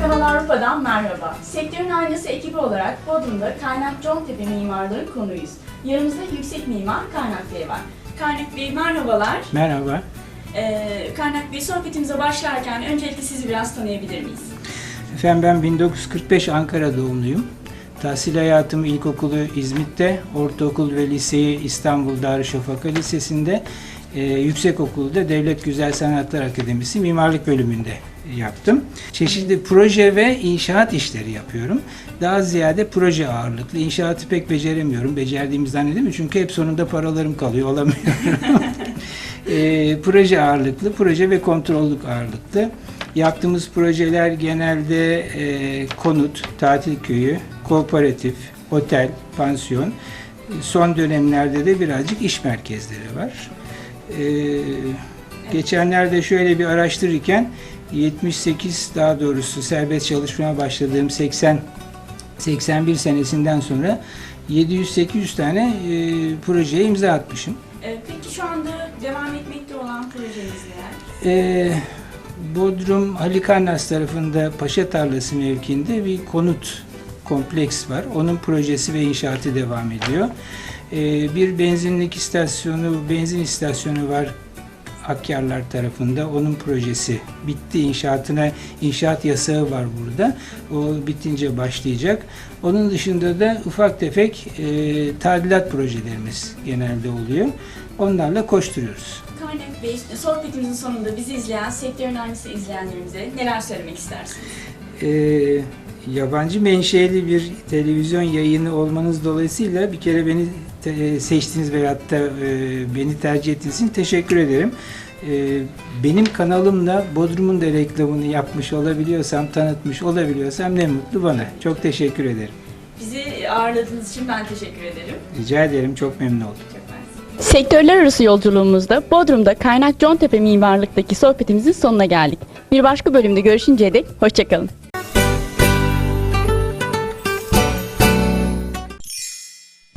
Kanal Avrupa'dan merhaba. Sektörün aynası ekibi olarak Bodrum'da Kaynak Contepe Mimarlığı konuyuz. Yanımızda yüksek mimar Kaynak Bey var. Kaynak Bey merhabalar. Merhaba. Ee, Kaynak Bey sohbetimize başlarken öncelikle sizi biraz tanıyabilir miyiz? Efendim ben 1945 Ankara doğumluyum. Tahsil hayatımı ilkokulu İzmit'te, ortaokul ve liseyi İstanbul Darüşşafaka Lisesi'nde, e, yüksekokulda Devlet Güzel Sanatlar Akademisi Mimarlık bölümünde yaptım. Çeşitli proje ve inşaat işleri yapıyorum. Daha ziyade proje ağırlıklı. İnşaatı pek beceremiyorum. Becerdiğimi zannedemiyorum çünkü hep sonunda paralarım kalıyor, olamıyorum. E, proje ağırlıklı, proje ve kontrollük ağırlıklı. Yaptığımız projeler genelde e, konut, tatil köyü, kooperatif, otel, pansiyon. Son dönemlerde de birazcık iş merkezleri var. E, geçenlerde şöyle bir araştırırken 78 daha doğrusu serbest çalışmaya başladığım 80 81 senesinden sonra 700-800 tane e, projeye imza atmışım. Ee, peki şu anda devam etmekte olan projeniz neler? Ee, Bodrum Halikarnas tarafında Paşa Tarlası mevkiinde bir konut kompleks var. Onun projesi ve inşaatı devam ediyor. Ee, bir benzinlik istasyonu, benzin istasyonu var Akyarlar tarafında. Onun projesi bitti. İnşaatına inşaat yasağı var burada. O bitince başlayacak. Onun dışında da ufak tefek e, tadilat projelerimiz genelde oluyor. Onlarla koşturuyoruz. Kaynak Bey, sohbetimizin sonunda bizi izleyen, sektörün aynısı izleyenlerimize neler söylemek istersiniz? Ee, yabancı menşeli bir televizyon yayını olmanız dolayısıyla bir kere beni te- seçtiniz veyahut da e, beni tercih ettiğiniz için teşekkür ederim. Ee, benim kanalımla Bodrum'un da reklamını yapmış olabiliyorsam, tanıtmış olabiliyorsam ne mutlu bana. Çok teşekkür ederim. Bizi ağırladığınız için ben teşekkür ederim. Rica ederim, çok memnun oldum. Çok. Sektörler arası yolculuğumuzda Bodrum'da Kaynak Contepe mimarlıktaki sohbetimizin sonuna geldik. Bir başka bölümde görüşünceye dek hoşçakalın.